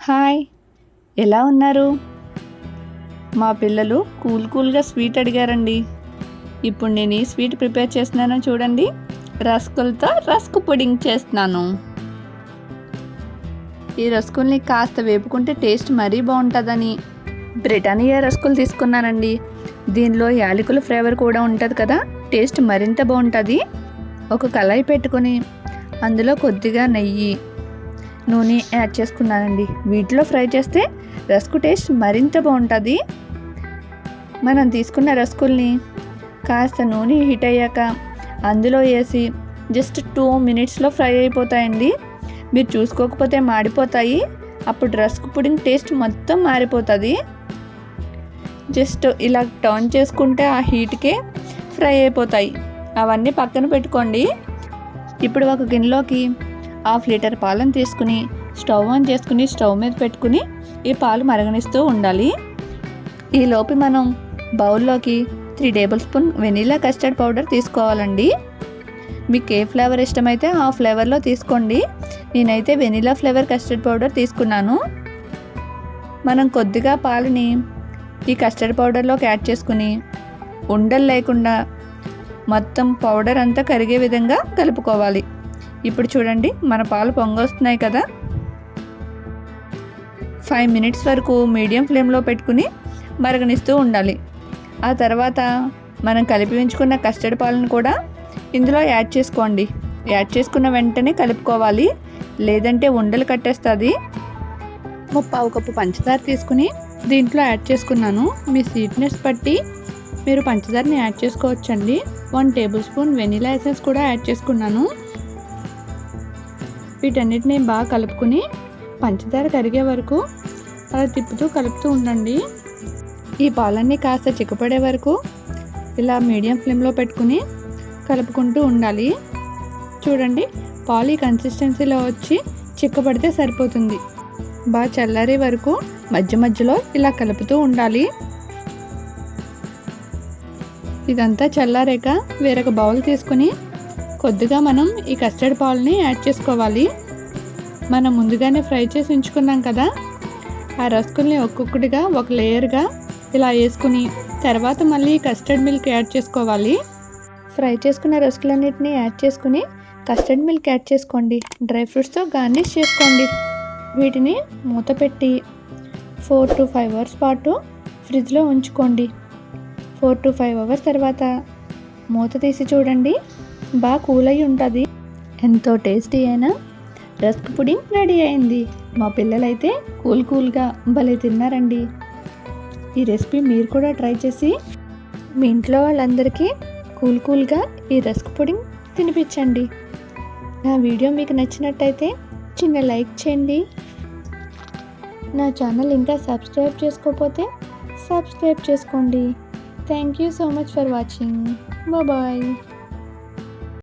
Hi. ఎలా ఉన్నారు? మా పిల్లలు కూల్ కూల్గా స్వీట్ అడిగారండి. ఇప్పుడు నేను ఈ స్వీట్ ప్రిపేర్ చేస్తున్నానో చూడండి. రస్కులతో రస్క్ పుడింగ్ చేస్తున్నాను. ఈ రస్కుల్ని కాస్త వేపుకుంటే టేస్ట్ మరీ బాగుంటుందని. బ్రిటానియా రస్కులు తీసుకున్నానండి. దీనిలో యాలకుల ఫ్లేవర్ కూడా ఉంటుంది కదా టేస్ట్ మరింత బాగుంటుంది. ఒక కళాయి పెట్టుకొని అందులో కొద్దిగా నెయ్యి నూనె యాడ్ చేసుకున్నానండి. వీటిలో ఫ్రై చేస్తే రస్కు టేస్ట్ మరింత బాగుంటుంది. మనం తీసుకున్న రస్కుల్ని కాస్త నూనె హీట్ అయ్యాక అందులో వేసి జస్ట్ టూ మినిట్స్లో ఫ్రై అయిపోతాయండి. మీరు చూసుకోకపోతే మాడిపోతాయి. అప్పుడు రస్క్ పుడింగ్ టేస్ట్ మొత్తం మారిపోతుంది. జస్ట్ ఇలా టర్న్ చేసుకుంటే ఆ హీట్కే ఫ్రై అయిపోతాయి. అవన్నీ పక్కన పెట్టుకోండి. ఇప్పుడు ఒక గిన్నెలోకి హాఫ్ లీటర్ పాలను తీసుకుని స్టవ్ ఆన్ చేసుకుని స్టవ్ మీద పెట్టుకుని ఈ పాలు మరగనిస్తూ ఉండాలి. ఈలోపు మనం బౌల్లోకి three tablespoon vanilla custard powder తీసుకోవాలండి. మీకు ఏ ఫ్లేవర్ ఇష్టమైతే ఆ ఫ్లేవర్లో తీసుకోండి. నేనైతే వెనీలా ఫ్లేవర్ కస్టర్డ్ పౌడర్ తీసుకున్నాను. మనం కొద్దిగా పాలని ఈ కస్టర్డ్ పౌడర్లోకి యాడ్ చేసుకుని ఉండలు లేకుండా మొత్తం పౌడర్ అంతా కరిగే విధంగా కలుపుకోవాలి. ఇప్పుడు చూడండి మన పాలు పొంగొస్తున్నాయి కదా. ఫైవ్ మినిట్స్ వరకు మీడియం ఫ్లేమ్లో పెట్టుకుని మరగనిస్తూ ఉండాలి. ఆ తర్వాత మనం కలిపి ఉంచుకున్న కస్టర్డ్ పాలను కూడా ఇందులో యాడ్ చేసుకోండి. యాడ్ చేసుకున్న వెంటనే కలుపుకోవాలి. లేదంటే ఉండలు కట్టేస్తుంది. ముప్పావు కప్పు పంచదార తీసుకుని దీంట్లో యాడ్ చేసుకున్నాను. మీ స్వీట్నెస్ బట్టి మీరు పంచదారని యాడ్ చేసుకోవచ్చండి. One tablespoon vanilla essence కూడా యాడ్ చేసుకున్నాను. వీటన్నిటిని బాగా కలుపుకుని పంచదార కరిగే వరకు అలా తిప్పుతూ కలుపుతూ ఉండండి. ఈ పాలన్నీ కాస్త చిక్కపడే వరకు ఇలా మీడియం ఫ్లేమ్లో పెట్టుకుని కలుపుకుంటూ ఉండాలి. చూడండి పాలు ఈ కన్సిస్టెన్సీలో వచ్చి చిక్కపడితే సరిపోతుంది. బాగా చల్లారే వరకు మధ్య మధ్యలో ఇలా కలుపుతూ ఉండాలి. ఇదంతా చల్లారాక వేరొక బౌల్ తీసుకుని కొద్దిగా మనం ఈ కస్టర్డ్ పాల్ని యాడ్ చేసుకోవాలి. మనం ముందుగానే ఫ్రై చేసి ఉంచుకున్నాం కదా. ఆ రస్కుల్ని ఒక్కొక్కటిగా ఒక లేయర్గా ఇలా వేసుకుని తర్వాత మళ్ళీ కస్టర్డ్ మిల్క్ యాడ్ చేసుకోవాలి. ఫ్రై చేసుకున్న రస్కులన్నిటిని యాడ్ చేసుకుని కస్టర్డ్ మిల్క్ యాడ్ చేసుకోండి. డ్రై ఫ్రూట్స్తో గార్నిష్ చేసుకోండి. వీటిని మూత పెట్టి ఫోర్ టు ఫైవ్ అవర్స్ పాటు ఫ్రిడ్జ్లో ఉంచుకోండి. ఫోర్ టు ఫైవ్ అవర్స్ తర్వాత మూత తీసి చూడండి. బాగా కూల్ అయి ఉంటుంది. ఎంతో టేస్టీ అయినా రస్క్ పుడింగ్ రెడీ అయింది. మా పిల్లలైతే కూల్ కూల్గా భలే తిన్నారండి. ఈ రెసిపీ మీరు కూడా ట్రై చేసి మీ ఇంట్లో వాళ్ళందరికీ కూల్ కూల్గా ఈ రస్క్ పుడింగ్ తినిపించండి. నా వీడియో మీకు నచ్చినట్టయితే చిన్న లైక్ చేయండి. నా ఛానల్ ఇంకా సబ్స్క్రైబ్ చేసుకోకపోతే సబ్స్క్రైబ్ చేసుకోండి. Thank you so much for watching. Bye.